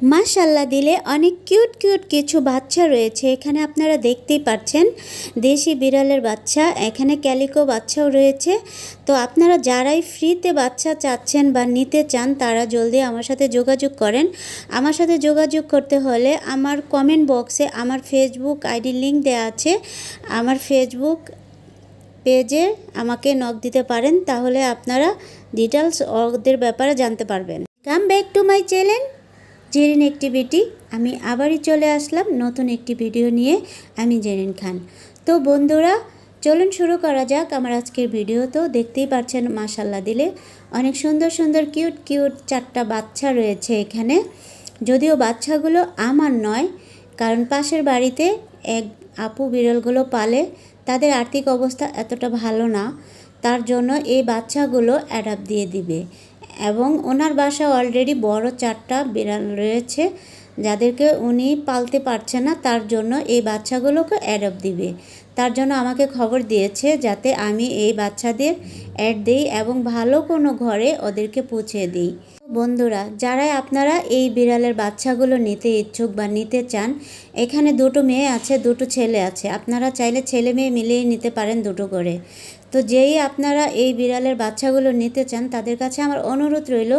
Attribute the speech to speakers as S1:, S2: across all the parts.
S1: মাশাল্লাহ দিলে অনেক কিউট কিউট কিছু বাচ্চা রয়েছে। এখানে আপনারা দেখতেই পাচ্ছেন, দেশি বিড়ালের বাচ্চা, এখানে ক্যালিকো বাচ্চাও রয়েছে। তো আপনারা যারাই ফ্রিতে বাচ্চা চাচ্ছেন বা নিতে চান, তারা জলদি আমার সাথে যোগাযোগ করেন। আমার সাথে যোগাযোগ করতে হলে আমার কমেন্ট বক্সে আমার ফেসবুক আইডি লিঙ্ক দেওয়া আছে। আমার ফেসবুক পেজে আমাকে নক দিতে পারেন, তাহলে আপনারা ডিটেলস ওদের ব্যাপারে জানতে পারবেন। Come back to my channel Zerin activity আমি আবারই চলে আসলাম নতুন একটি ভিডিও নিয়ে, আমি জেরিন খান। তো বন্ধুরা, চলুন শুরু করা যাক, আমার আজকের ভিডিও। তো দেখতেই পাচ্ছেন মাশাল্লাহ দিলে অনেক সুন্দর সুন্দর কিউট কিউট চারটা বাচ্চা রয়েছে এখানে। যদিও বাচ্চাগুলো আমার নয়, কারণ পাশের বাড়িতে এক আপু বিড়ালগুলো পালে, তাদের আর্থিক অবস্থা এতটা ভালো না, তার জন্য এই বাচ্চাগুলো অ্যাডাপ্ট দিয়ে দিবে। এবং ওনার বাসা অলরেডি বড় চারটা বিড়াল রয়েছে, যাদেরকে উনি পালতে পারছে না, তার জন্য এই বাচ্চাগুলোকে অ্যাডপ্ট দিবে। তার জন্য আমাকে খবর দিয়েছে যাতে আমি এই বাচ্চাদের অ্যাড দিই এবং ভালো কোনো ঘরে ওদেরকে পৌঁছে দিই। বন্ধুরা, যারাই আপনারা এই বিড়ালের বাচ্চাগুলো নিতে ইচ্ছুক বা নিতে চান, এখানে দুটো মেয়ে আছে, দুটো ছেলে আছে। আপনারা চাইলে ছেলে মেয়ে মিলিয়ে নিতে পারেন দুটো করে। তো যেই আপনারা এই বিড়ালের বাচ্চাগুলো নিতে চান, তাদের কাছে আমার অনুরোধ রইল,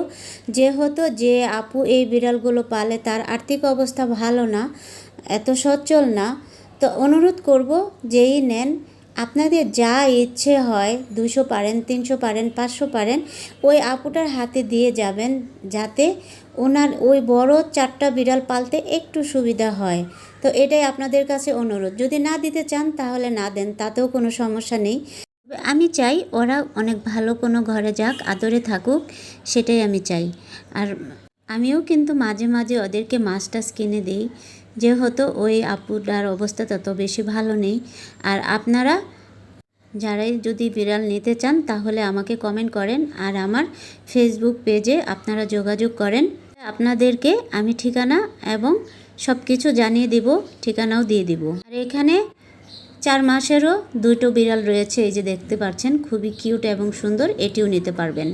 S1: যেহেতু যে আপু এই বিড়ালগুলো পালে তার আর্থিক অবস্থা ভালো না, এত সচ্ছল না তো অনুরোধ করব যেই নেন, আপনাদের যা ইচ্ছে হয়, দুশো পারেন, তিনশো পারেন, পাঁচশো পারেন, ওই আপুটার হাতে দিয়ে যাবেন যাতে ওনার ওই বড় চারটা বিড়াল পালতে একটু সুবিধা হয়। তো এটাই আপনাদের কাছে অনুরোধ। যদি না দিতে চান, তাহলে না দেন, তাতেও কোনো সমস্যা নেই। আমি চাই ওরা অনেক ভালো কোনো ঘরে যাক, আদরে থাকুক, সেটাই আমি চাই। আর আমিও কিন্তু মাঝে মাঝে ওদেরকে মাছ টাছ কিনে দিই। যেহেতু ওই আপুটার অবস্থা তত বেশি ভালো নেই। আর আপনারা যারাই যদি বিড়াল নিতে চান, তাহলে আমাকে কমেন্ট করেন আর আমার ফেসবুক পেজে আপনারা যোগাযোগ করেন। আপনাদেরকে আমি ঠিকানা এবং সব কিছু জানিয়ে দিব, ঠিকানাও দিয়ে দিব। আর এখানে চার মাসেরও দুটো বিড়াল রয়েছে, এই যে দেখতে পাচ্ছেন, খুবই কিউট এবং সুন্দর, এটিও নিতে পারবেন।